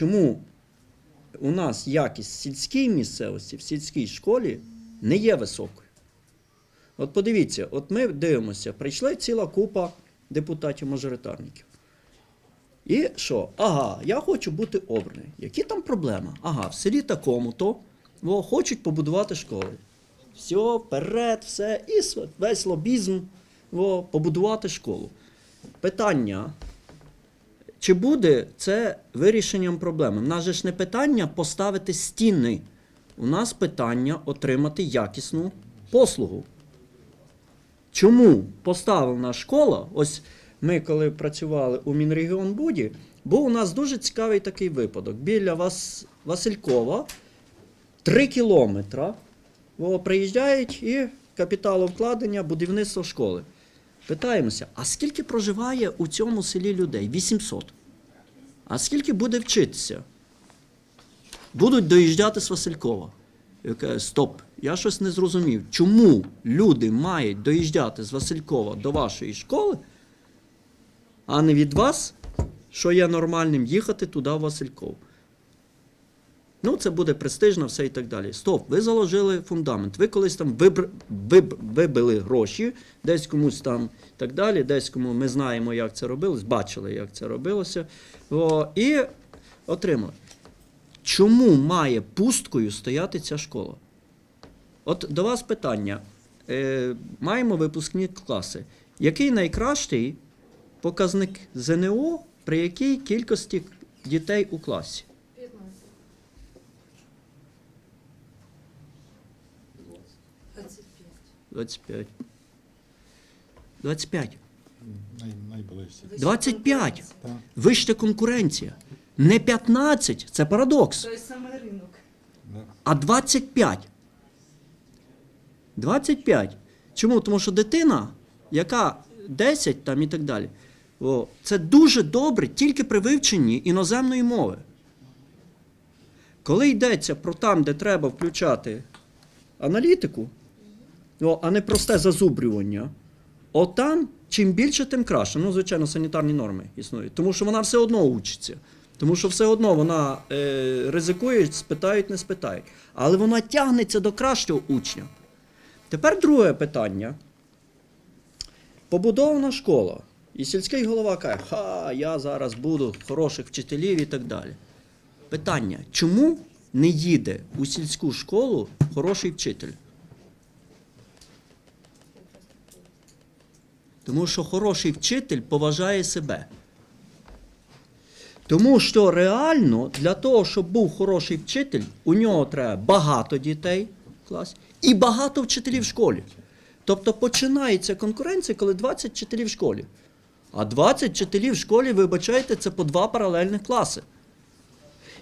чому у нас якість сільській місцевості, в сільській школі не є високою. От подивіться, от ми дивимося, прийшла ціла купа депутатів-мажоритарників. І що? Ага, я хочу бути обраний. Які там проблеми? Ага, в селі такому-то о, хочуть побудувати школи. Все, вперед, все, і весь лобізм о, побудувати школу. Питання, чи буде це вирішенням проблеми? У нас же ж не питання поставити стіни. У нас питання отримати якісну послугу. Чому поставлена школа? Ось ми, коли працювали у Мінрегіонбуді, був у нас дуже цікавий такий випадок. Біля Вас... Василькова 3 кілометра приїжджають і капіталовкладення, будівництво школи. Питаємося, а скільки проживає у цьому селі людей? 800. А скільки буде вчитися? Будуть доїжджати з Василькова. Я кажу, стоп, я щось не зрозумів. Чому люди мають доїжджати з Василькова до вашої школи, а не від вас, що є нормальним їхати туди, в Васильков? Ну, це буде престижно, все і так далі. Стоп, ви заложили фундамент. Ви колись там вибр... виб... вибили гроші, десь комусь там і так далі, десь кому ми знаємо, як це робилось, бачили, як це робилося. О, і отримали. Чому має пусткою стояти ця школа? От до вас питання. Е, маємо випускні класи. Який найкращий показник ЗНО при якій кількості дітей у класі? 15. 25. 25. 25. Найближче. 25. Так. Вища конкуренція. Не 15, це парадокс. Той самий ринок. А 25. 25. Чому? Тому що дитина, яка 10 там і так далі, о, це дуже добре тільки при вивченні іноземної мови. Коли йдеться про там, де треба включати аналітику, а не просте зазубрювання, отам чим більше, тим краще. Ну, звичайно, санітарні норми існують. Тому що вона все одно учиться. Тому що все одно вона е, ризикує, спитають, не спитають. Але вона тягнеться до кращого учня. Тепер друге питання. Побудована школа. І сільський голова каже, ха, я зараз буду хороших вчителів і так далі. Питання: чому не їде у сільську школу хороший вчитель? Тому що хороший вчитель поважає себе. Тому що реально для того, щоб був хороший вчитель, у нього треба багато дітей в класі і багато вчителів в школі. Тобто починається конкуренція, коли 20 вчителів в школі. А 20 вчителів в школі, вибачайте, це по два паралельних класи.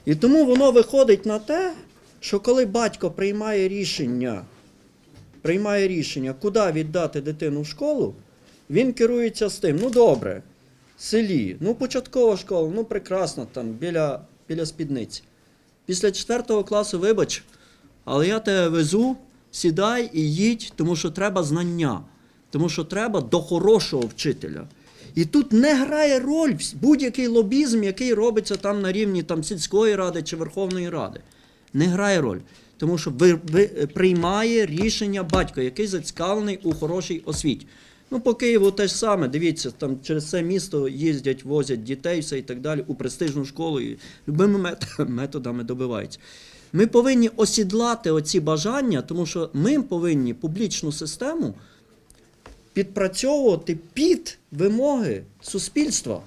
І тому воно виходить на те, що коли батько приймає рішення, приймає рішення, куди віддати дитину в школу, він керується з тим, ну добре, селі, ну початкова школа, ну прекрасно, там біля, біля спідниці. Після 4 класу, вибач, але я тебе везу, сідай і їдь, тому що треба знання, тому що треба до хорошого вчителя. І тут не грає роль будь-який лобізм, який робиться там на рівні там, сільської ради чи Верховної Ради. Не грає роль. Тому що ви, ви, приймає рішення батько, який зацікавлений у хорошій освіті. Ну, по Києву те ж саме, дивіться, там через це місто їздять, возять дітей, все і так далі, у престижну школу і любими методами добиваються. Ми повинні осідлати оці бажання, тому що ми повинні публічну систему підпрацьовувати під вимоги суспільства,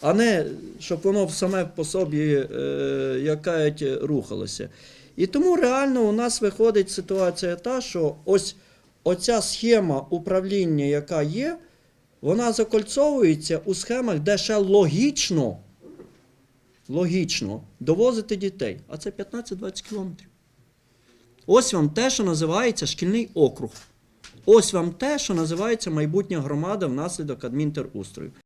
а не щоб воно саме по собі, е, як рухалося. І тому реально у нас виходить ситуація та, що ось оця схема управління, яка є, вона закольцовується у схемах, де ще логічно, логічно довозити дітей. А це 15-20 кілометрів. Ось вам те, що називається шкільний округ. Ось вам те, що називається майбутня громада внаслідок адмінтерустрою.